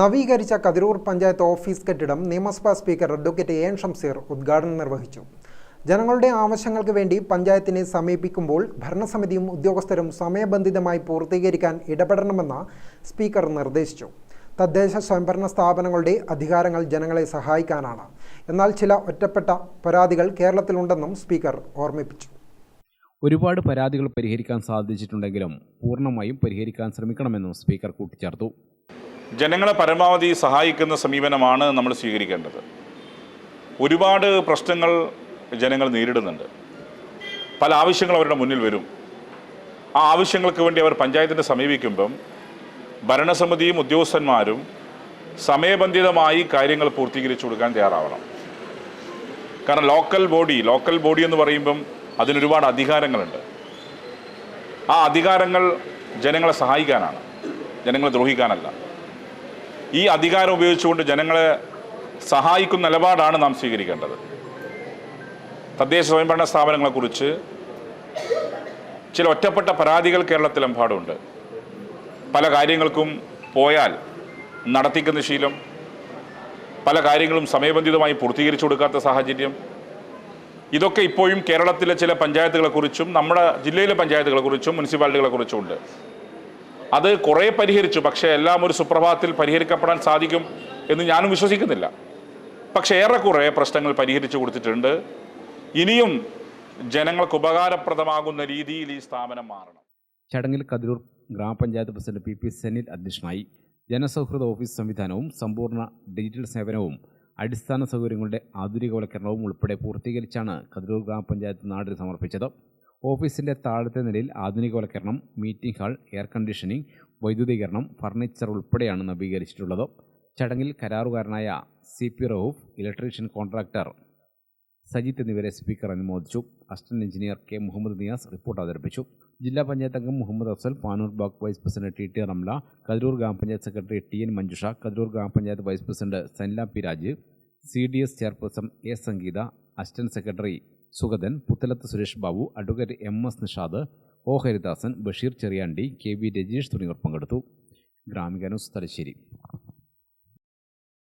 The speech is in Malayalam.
നവീകരിച്ച കതിരൂർ പഞ്ചായത്ത് ഓഫീസ് കെട്ടിടം നിയമസഭാ speaker advocate A N Shamseer ഉദ്ഘാടനം നിർവഹിച്ചു. ജനങ്ങളുടെ ആവശ്യങ്ങൾക്ക് വേണ്ടി പഞ്ചായത്തിനെ സമീപിക്കുമ്പോൾ ഭരണസമിതിയും ഉദ്യോഗസ്ഥരും സമയബന്ധിതമായി പൂർത്തീകരിക്കാൻ ഇടപെടണമെന്ന് സ്പീക്കർ നിർദ്ദേശിച്ചു. തദ്ദേശ സ്വയംഭരണ സ്ഥാപനങ്ങളുടെ അധികാരങ്ങൾ ജനങ്ങളെ സഹായിക്കാനാണ്. എന്നാൽ ചില ഒറ്റപ്പെട്ട പരാതികൾ കേരളത്തിലുണ്ടെന്നും സ്പീക്കർ ഓർമ്മിപ്പിച്ചു. ഒരുപാട് പരാതികൾ പരിഹരിക്കാൻ സാധിച്ചിട്ടുണ്ടെങ്കിലും പൂർണമായും പരിഹരിക്കാൻ ശ്രമിക്കണമെന്നും സ്പീക്കർ കൂട്ടിച്ചേർത്തു. ജനങ്ങളെ പരമാവധി സഹായിക്കുന്ന സമീപനമാണ് നമ്മൾ സ്വീകരിക്കേണ്ടത്. ഒരുപാട് പ്രശ്നങ്ങൾ ജനങ്ങൾ നേരിടുന്നുണ്ട്. പല ആവശ്യങ്ങൾ അവരുടെ മുന്നിൽ വരും. ആ ആവശ്യങ്ങൾക്ക് വേണ്ടി അവർ പഞ്ചായത്തിനെ സമീപിക്കുമ്പം ഭരണസമിതിയും ഉദ്യോഗസ്ഥന്മാരും സമയബന്ധിതമായി കാര്യങ്ങൾ പൂർത്തീകരിച്ചു കൊടുക്കാൻ തയ്യാറാവണം. കാരണം ലോക്കൽ ബോഡി ലോക്കൽ ബോഡി എന്ന് പറയുമ്പം അതിനൊരുപാട് അധികാരങ്ങളുണ്ട്. ആ അധികാരങ്ങൾ ജനങ്ങളെ സഹായിക്കാനാണ്. ജനങ്ങളെ ദ്രോഹിക്കാനല്ല. ഈ അധികാരം ഉപയോഗിച്ചുകൊണ്ട് ജനങ്ങളെ സഹായിക്കുന്ന നിലപാടാണ് നാം സ്വീകരിക്കേണ്ടത്. തദ്ദേശ സ്വയംഭരണ സ്ഥാപനങ്ങളെക്കുറിച്ച് ചില ഒറ്റപ്പെട്ട പരാതികൾ കേരളത്തിലെമ്പാടുണ്ട് പല കാര്യങ്ങൾക്കും പോയാൽ നടത്തിക്കുന്ന ശീലം പല കാര്യങ്ങളും സമയബന്ധിതമായി പൂർത്തീകരിച്ചു കൊടുക്കാത്ത സാഹചര്യം. ഇതൊക്കെ ഇപ്പോഴും കേരളത്തിലെ ചില പഞ്ചായത്തുകളെക്കുറിച്ചും നമ്മുടെ ജില്ലയിലെ പഞ്ചായത്തുകളെക്കുറിച്ചും മുനിസിപ്പാലിറ്റികളെക്കുറിച്ചും ഉണ്ട് അത് കുറേ പരിഹരിച്ചു പക്ഷേ എല്ലാം ഒരു സുപ്രഭാതത്തിൽ പരിഹരിക്കപ്പെടാൻ സാധിക്കും എന്ന് ഞാനും വിശ്വസിക്കുന്നില്ല. പക്ഷേ ഏറെക്കുറെ പ്രശ്നങ്ങൾ പരിഹരിച്ചു കൊടുത്തിട്ടുണ്ട്. ഇനിയും ജനങ്ങൾക്ക് ഉപകാരപ്രദമാകുന്ന രീതിയിൽ ഈ സ്ഥാപനം മാറണം. ചടങ്ങിൽ കതിരൂർ ഗ്രാമപഞ്ചായത്ത് പ്രസിഡന്റ് പി പി സെനിൽ അധ്യക്ഷനായി ജനസൗഹൃദ ഓഫീസ് സംവിധാനവും സമ്പൂർണ ഡിജിറ്റൽ സേവനവും അടിസ്ഥാന സൗകര്യങ്ങളുടെ ആധുനികവൽക്കരണവും ഉൾപ്പെടെ പൂർത്തീകരിച്ചാണ് കതിരൂർ ഗ്രാമപഞ്ചായത്ത് നാടിന് സമർപ്പിച്ചത്. ഓഫീസിന്റെ താഴത്തെ നിലയിൽ ആധുനികവൽക്കരണം മീറ്റിംഗ് ഹാൾ എയർ കണ്ടീഷനിംഗ് വൈദ്യുതീകരണം ഫർണിച്ചർ ഉൾപ്പെടെയാണ് നവീകരിച്ചിട്ടുള്ളത്. ചടങ്ങിൽ കരാറുകാരനായ C P Rauf electrician contractor Sajith എന്നിവരെ സ്പീക്കർ അനുമോദിച്ചു. Assistant engineer K Muhammad Niyas report അവതരിപ്പിച്ചു. ജില്ലാ പഞ്ചായത്ത് അംഗം Muhammad Afsal Panoor block vice president T T Ramla Kathiroor grama panchayat secretary T N Manjusha Kathiroor grama panchayat vice president Sanila P Raj C D S chairperson A Sangeetha assistant secretary Sugathan Puthalath Suresh Babu advocate M S Nishad O Haridasan Basheer Cheriyandi K V Rajeesh തുടങ്ങിയവർ പങ്കെടുത്തു. ഗ്രാമിക ന്യൂസ് തലശ്ശേരി.